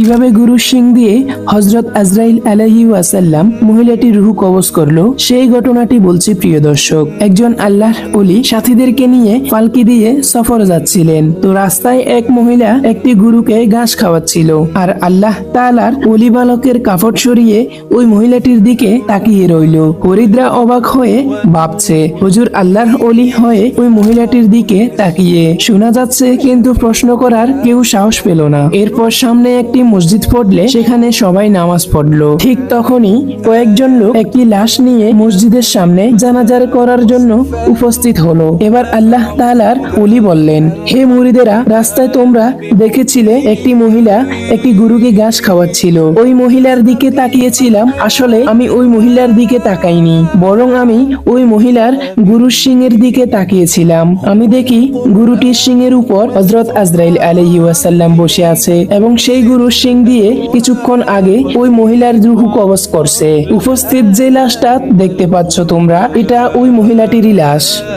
কীভাবে গুরু সিং দিয়ে হজরত আজরাইল আলাহি ওয়াসাল্লাম মহিলাটির রুহু কবজ করল, সেই ঘটনাটি বলছি প্রিয় দর্শক। একজন আল্লাহর অলি সাথীদেরকে নিয়ে পালকি দিয়ে সফর যাচ্ছিলেন। তো রাস্তায় এক মহিলা একটি গুরুকে ঘাস খাওয়াচ্ছিল আর আল্লাহ তাআলার অলি বালকের কাপড় সরিয়ে ওই মহিলাটির দিকে তাকিয়ে রইল। হরিদ্রা অবাক হয়ে ভাবছে, হুজুর, আল্লাহর অলি হয়ে ওই মহিলাটির দিকে তাকিয়ে। শোনা যাচ্ছে, কিন্তু প্রশ্ন করার কেউ সাহস পেল না। এরপর সামনে একটি মসজিদ পড়লে সেখানে সবাই নামাজ পড়ল। ঠিক তখনই কয়েকজন লোক একটি লাশ নিয়ে মসজিদের সামনে জানাজার করার জন্য উপস্থিত হলো। এবার আল্লাহ তাআলার অলি বললেন, হে মুরিদেরা, রাস্তায় তোমরা দেখেছিলে একটি মহিলা একটি গুরুকে ঘাস খাওয়াচ্ছিল। ওই মহিলার দিকে তাকিয়েছিলাম, আসলে আমি ওই মহিলার দিকে তাকাইনি, বরং আমি ওই মহিলার গুরুর সিং এর দিকে তাকিয়েছিলাম। আমি দেখি গুরুটির সিং এর উপর হজরত আজরাইল ওয়াসাল্লাম বসে আছে এবং সেই গুরুর সিং দিয়ে কিছুক্ষণ আগে ওই মহিলার রুহু কবজ করছে। উপস্থিত যে লাশটা দেখতে পাচ্ছ তোমরা, এটা ওই মহিলাটিরই লাশ।